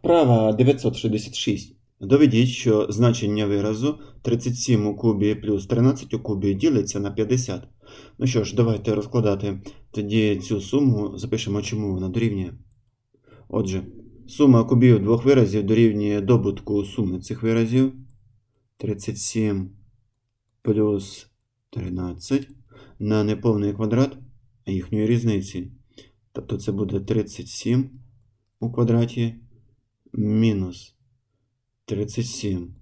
Вправа 966. Доведіть, що значення виразу 37 у кубі плюс 13 у кубі ділиться на 50. Ну що ж, давайте розкладати тоді цю суму, запишемо, чому вона дорівнює. Отже, сума кубів двох виразів дорівнює добутку суми цих виразів. 37 плюс 13 на неповний квадрат їхньої різниці. Тобто це буде 37 у квадраті мінус 37,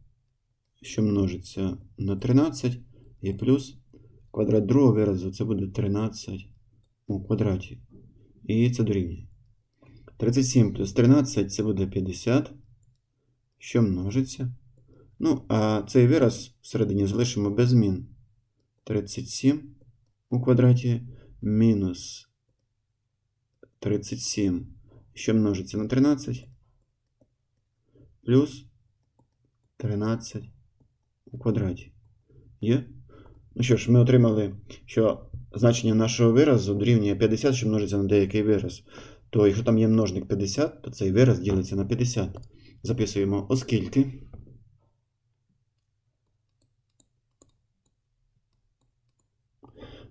що множиться на 13, і плюс квадрат другого виразу це буде 13 у квадраті. І це дорівнює. 37 плюс 13 це буде 50, що множиться. Ну, а цей вираз всередині залишимо без змін. 37 у квадраті мінус 37, що множиться на 13, плюс 13 у квадраті. Є? Ну що ж, ми отримали, що значення нашого виразу дорівнює 50, що множиться на деякий вираз. То якщо там є множник 50, то цей вираз ділиться на 50. Записуємо, оскільки.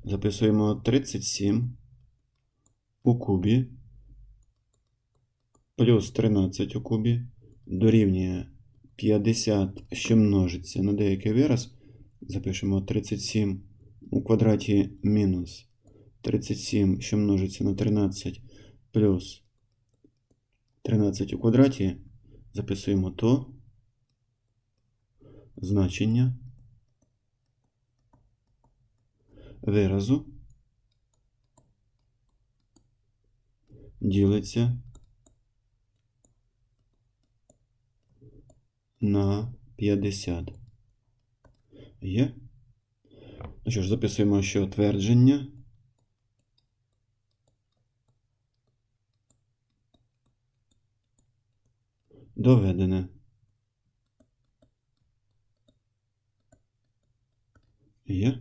Записуємо 37 у кубі плюс 13 у кубі дорівнює 50, що множиться на деякий вираз. Запишемо 37 у квадраті мінус 37, що множиться на 13 плюс 13 у квадраті. Записуємо то значення виразу ділиться на 50. Є? Ну що ж, записуємо, що твердження доведене. Є?